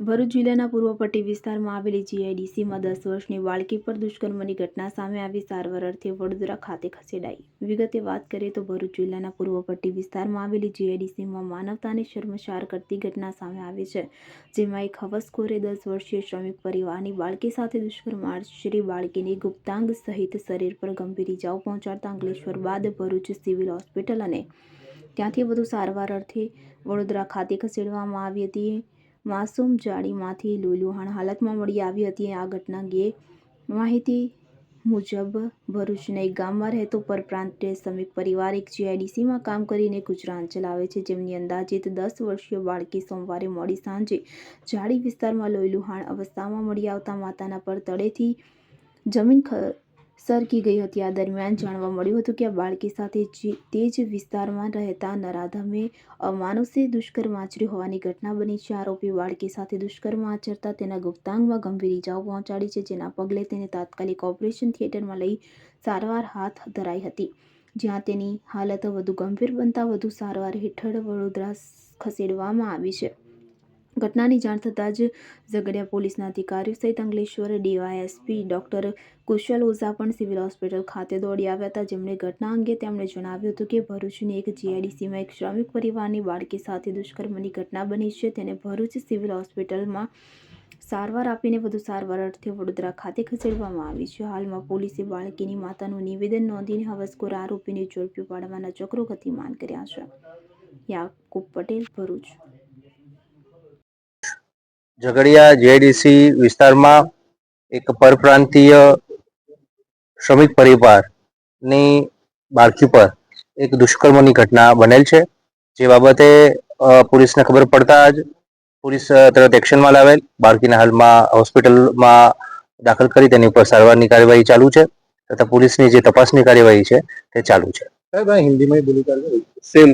ભરૂચ જિલ્લાના પૂર્વ પટ્ટી વિસ્તારમાં આવેલી જીઆઈડીસીમાં દસ વર્ષની બાળકી પર દુષ્કર્મની ઘટના સામે આવી સારવાર અર્થે વડોદરા ખાતે ખસેડાઈ. વિગતે વાત કરીએ તો ભરૂચ જિલ્લાના પૂર્વ પટ્ટી વિસ્તારમાં આવેલી જીઆઈડીસીમાં માનવતાને શર્મસાર કરતી ઘટના સામે આવી છે, જેમાં એક હવસખોરે દસ વર્ષીય શ્રમિક પરિવારની બાળકી સાથે દુષ્કર્મ આચરી બાળકીની ગુપ્તાંગ સહિત શરીર પર ગંભીર ઇજાઓ પહોંચાડતા અંકલેશ્વર બાદ ભરૂચ સિવિલ હોસ્પિટલ અને ત્યાંથી વધુ સારવાર અર્થે વડોદરા ખાતે ખસેડવામાં આવી હતી. માસૂમ જાળીમાંથી લુલુહાણ હાલતમાં મળી આવી હતી. આ ઘટના અંગે માહિતી મુજબ ભરૂચના એક ગામમાં રહેતો પરપ્રાંતે શ્રમિક પરિવાર એક જીઆઈડીસીમાં કામ કરીને ગુજરાન ચલાવે છે. જેમની અંદાજિત દસ વર્ષીય બાળકી સોમવારે મોડી સાંજે જાળી વિસ્તારમાં લોહીલુહાણ અવસ્થામાં મળી આવતા માતાના પર તળેથી જમીન સરકી ગઈ હતી આ દરમિયાન જાણવા મળ્યું હતું કે આ બાળકી સાથે તે જ વિસ્તારમાં રહેતા નરાધમે અમાનુષે દુષ્કર્મ આચર્યું હોવાની ઘટના બની છે. આરોપી બાળકી સાથે દુષ્કર્મ આચરતા તેના ગુપ્તાંગમાં ગંભીર ઇજાઓ પહોંચાડી છે, જેના પગલે તેને તાત્કાલિક ઓપરેશન થિયેટરમાં લઈ સારવાર હાથ ધરાઈ હતી. જ્યાં તેની હાલત વધુ ગંભીર બનતા વધુ સારવાર હેઠળ વડોદરા ખસેડવામાં આવી છે. ઘટનાની જાણ થતાં જ ઝઘડિયા પોલીસના અધિકારીઓ સહિત અંગલેશ્વર ડીવાયએસપી ડોક્ટર કુશલ ઓઝા પણ સિવિલ હોસ્પિટલ ખાતે દોડી આવ્યા હતા. જેમણે ઘટના અંગે તેમણે જણાવ્યું હતું કે ભરૂચની એક જીઆઈડીસીમાં એક શ્રમિક પરિવારની બાળકી સાથે દુષ્કર્મની ઘટના બની છે. તેને ભરૂચ સિવિલ હોસ્પિટલમાં સારવાર આપીને વધુ સારવાર અર્થે વડોદરા ખાતે ખસેડવામાં આવી છે. હાલમાં પોલીસે બાળકીની માતાનું નિવેદન નોંધીને હવસખોર આરોપીને ઝડપી પાડવાના ચક્રો ગતિમાન કર્યા છે. યાકુબ પટેલ, ભરૂચ. ઝઘડિયા જેડીસી વિસ્તારમાં એક પરપ્રાંતીય શ્રમિક પરિવારની બાળકી પર એક દુષ્કર્મની ઘટના બનેલ છે. જે બાબતે પોલીસને ખબર પડતા જ પોલીસ તરત એક્શનમાં લાવેલ. બાળકીના હાલમાં હોસ્પિટલમાં દાખલ કરી તેની ઉપર સારવારની કાર્યવાહી ચાલુ છે તથા પોલીસની જે તપાસની કાર્યવાહી છે તે ચાલુ છે. હિન્દીમાં બોલી સેમ